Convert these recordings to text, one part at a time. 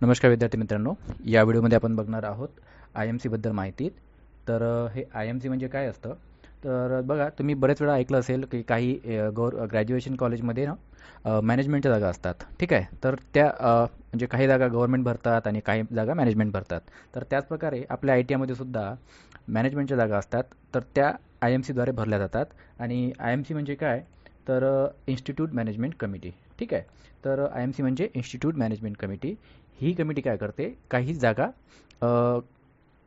नमस्कार विद्यार्थी मित्रांनो या व्हिडिओमध्ये आपण बघणार आहोत आय एम सीबद्दल माहिती. तर हे आय एम सी म्हणजे काय असतं? तर बघा तुम्ही बरेच वेळा ऐकलं असेल की काही गौर ग्रॅज्युएशन कॉलेजमध्ये ना मॅनेजमेंटच्या जागा असतात. ठीक आहे? तर त्या म्हणजे काही जागा गव्हर्नमेंट भरतात आणि काही जागा मॅनेजमेंट भरतात. तर त्याचप्रकारे आपल्या आय टी आयमध्ये सुद्धा मॅनेजमेंटच्या जागा असतात. तर त्या आय एम सीद्वारे भरल्या जातात. आणि आय एम सी म्हणजे काय? तर इन्स्टिट्यूट मॅनेजमेंट कमिटी. ठीक आहे? तर आय एम सी म्हणजे इन्स्टिट्यूट मॅनेजमेंट कमिटी. ही कमिटी काय करते? काही जागा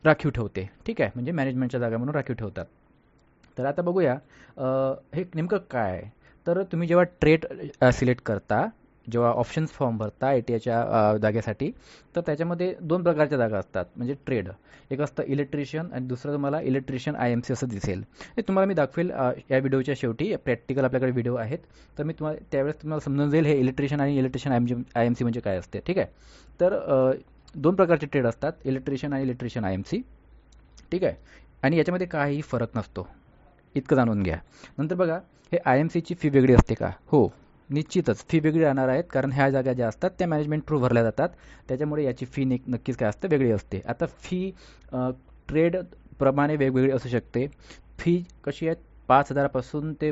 राखीव ठेवते. ठीक आहे? म्हणजे मॅनेजमेंटच्या जागा म्हणून राखीव ठेवतात. तर आता बघूया हे नेमकं काय आहे? तर तुम्ही जेव्हा ट्रेड सिलेक्ट करता जेव्हा ऑप्शन्स फॉर्म भरता आय टी आयच्या जागेसाठी तर त्याच्यामध्ये दोन प्रकारच्या जागा असतात. म्हणजे ट्रेड एक असतं इलेक्ट्रिशियन आणि दुसरं तुम्हाला इलेक्ट्रिशियन आय एम सी असं दिसेल. हे तुम्हाला मी दाखवेल या व्हिडिओच्या शेवटी. प्रॅक्टिकल आपल्याकडे व्हिडिओ आहेत. तर मी तुम्हाला त्यावेळेस तुम्हाला समजून जाईल हे इलेक्ट्रिशियन आणि electrician I M I M C म्हणजे काय असते. ठीक आहे? तर दोन प्रकारचे ट्रेड असतात. इलेक्ट्रिशियन आणि इलेक्ट्रिशियन आय एम सी ठीक आहे? आणि याच्यामध्ये काहीही फरक नसतो. इतकं जाणून घ्या. नंतर बघा हे आय एम सीची फी वेगळी असते का? हो. निश्चितच फी वेगळी राहणार आहेत कारण ह्या जागा ज्या असतात त्या मॅनेजमेंट थ्रू भरल्या जातात. त्याच्यामुळे याची फी निक नक्कीच काय असते वेगळी असते. आता फी ट्रेड प्रमाणे वेगवेगळी असू शकते. फी कशी आहे पाच हजारापासून ते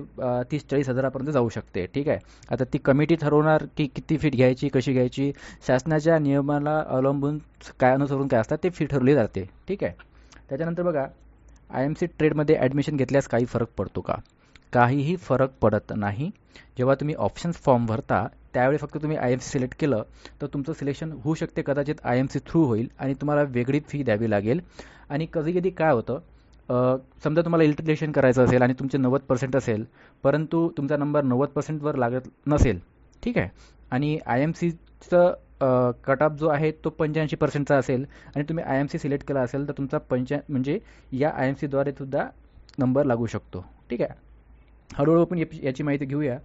तीस चाळीस हजारापर्यंत जाऊ शकते. ठीक आहे? आता ती कमिटी ठरवणार की किती फी घ्यायची कशी घ्यायची शासनाच्या नियमाला अवलंबून काय अनुसरून काय असतात ते फी ठरवली जाते. ठीक आहे? त्याच्यानंतर बघा आय एम सी ट्रेडमध्ये ॲडमिशन घेतल्यास काही फरक पडतो का? काहीही फरक पडत नाही. जेव्हा तुम्ही ऑप्शन्स फॉर्म भरता त्यावेळी फक्त तुम्ही आय एम सी सिलेक्ट केलं तर तुमचं सिलेक्शन होऊ शकते कदाचित आय एम सी थ्रू होईल आणि तुम्हाला वेगळी फी द्यावी लागेल. आणि कधी कधी काय होतं समजा तुम्हाला इलेक्ट्रिशियन करायचं असेल आणि तुमचे नव्वद पर्सेंट असेल परंतु तुमचा नंबर नव्वद पर्सेंटवर लागत नसेल ठीक आहे? आणि आय एम सीचं कट ऑफ जो आहे तो पंच्याऐंशी पर्सेंटचा असेल आणि तुम्ही आय एम सी सिलेक्ट केला असेल तर तुमचा पंच्या म्हणजे या आय एम सीद्वारे सुद्धा नंबर लागू शकतो ठीक आहे? हळूहळू आपण याची याची माहिती घेऊया.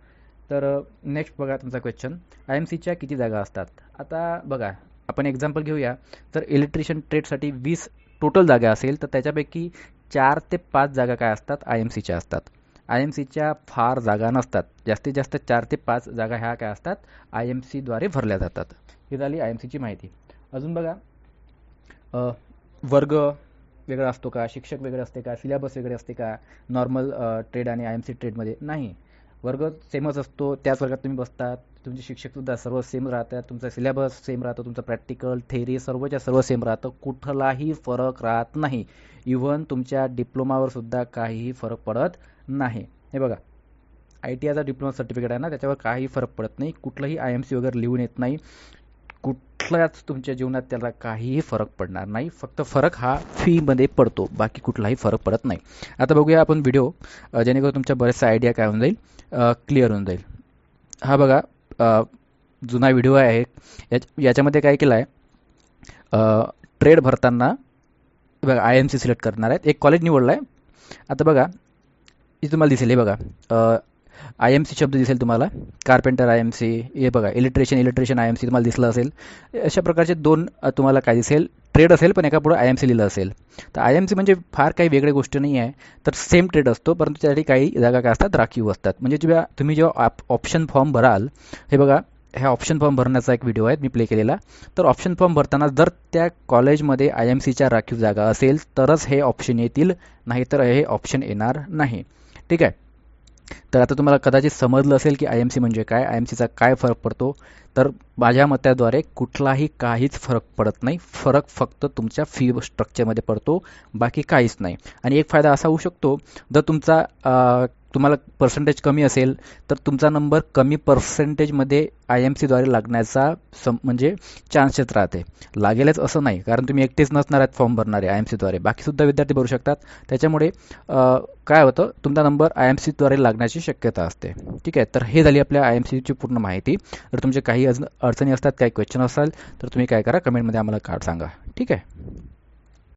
तर नेक्स्ट बघा तुमचा क्वेश्चन आय एम सीच्या किती जागा असतात? आता बघा आपण एक्झाम्पल घेऊया. तर इलेक्ट्रिशियन ट्रेडसाठी वीस टोटल जागा असेल तर त्याच्यापैकी चार ते पाच जागा काय असतात? आय एम सीच्या असतात. आय एम सीच्या फार जागा नसतात. जास्तीत जास्त चार ते पाच जागा ह्या काय असतात? आय एम सीद्वारे भरल्या जातात. ही झाली आय एम सीची माहिती. अजून बघा वर्ग वेगळा असतो का? शिक्षक वेगळे असते का? सिलेबस वेगळे असते का? नॉर्मल ट्रेड आणि आय एम सी ट्रेडमध्ये नाही. वर्ग सेमच असतो. त्याच वर्गात तुम्ही बसतात तुमचे शिक्षकसुद्धा सर्व सेम राहतात. तुमचा सिलेबस सेम राहतो. तुमचं प्रॅक्टिकल थेरी सर्वच्या सर्व सेम राहतं. कुठलाही फरक राहत नाही. इव्हन तुमच्या डिप्लोमावर सुद्धा काहीही फरक पडत नाही. हे बघा. आय टी आयचा डिप्लोमा सर्टिफिकेट आहे ना? त्याच्यावर काही फरक पडत नाही. कुठलंही आय एम सी वगैरे लिहून येत नाही. कुठल्याच तुमच्या जीवनात त्याला काहीही फरक पडणार नाही. फक्त फरक हा फीमध्ये पडतो. बाकी कुठलाही फरक पडत नाही. आता बघूया आपण व्हिडिओ जेणेकरून तुमच्या बरेचसा आयडिया काय होऊन जाईल? क्लिअर होऊन जाईल. हा बघा जुना व्हिडिओ आहे. याच याच्यामध्ये काय केलं आहे ट्रेड भरताना बघा आय एम सी सिलेक्ट करणार आहेत. एक कॉलेज निवडलं आहे आता बघा इथे तुम्हाला दिसेल हे बघा. आय एम सी शब्द दिसेल तुम्हाला. कार्पेंटर आय एम सी हे बघा electrician electrician I M C तुम्हाला दिसलं असेल. अशा प्रकारचे दोन तुम्हाला काय दिसेल? ट्रेड असेल पण एका पुढं आय एम सी लिहिलं असेल. तर आय एम सी म्हणजे फार काही वेगळी गोष्ट नाही आहे. तर सेम ट्रेड असतो परंतु त्यासाठी काही जागा काय असतात? राखीव असतात. म्हणजे जेव्हा तुम्ही जेव्हा ऑप्शन फॉर्म भराल हे बघा ह्या ऑप्शन फॉर्म भरण्याचा एक व्हिडिओ आहे मी प्ले केलेला. तर ऑप्शन फॉर्म भरताना जर त्या कॉलेजमध्ये आय एम सीच्या राखीव जागा असेल तरच हे ऑप्शन येतील नाहीतर हे ऑप्शन येणार नाही. ठीक आहे? तर आता तुम्हाला कदाचित समजलं असेल की आय एम सी म्हणजे काय आय एम सीचा काय फरक पडतो. तर माझ्या मताद्वारे कुठलाही काहीच फरक पडत नाही. फरक फक्त तुमच्या फी स्ट्रक्चरमध्ये पडतो बाकी काहीच नाही. आणि एक फायदा असा होऊ शकतो जर तुमचा तुम्हाला पर्सेंटेज कमी असेल तर तुमचा नंबर कमी पर्सेंटेजमध्ये आय एम सीद्वारे लागण्याचा सम म्हणजे चान्सेस राहते. लागेलच असं नाही कारण तुम्ही एकटेच नसणार आहेत फॉर्म भरणारे आय एम सीद्वारे बाकीसुद्धा विद्यार्थी भरू शकतात. त्याच्यामुळे काय होतं तुमचा नंबर आय एम सीद्वारे लागण्याची शक्यता असते. ठीक आहे? तर हे झाली आपल्या आय एम सीची पूर्ण माहिती. जर तुमचे काही अजून अडचणी असतात काही क्वेश्चन असाल तर तुम्ही काय करा कमेंटमध्ये आम्हाला कार्ड सांगा. ठीक आहे?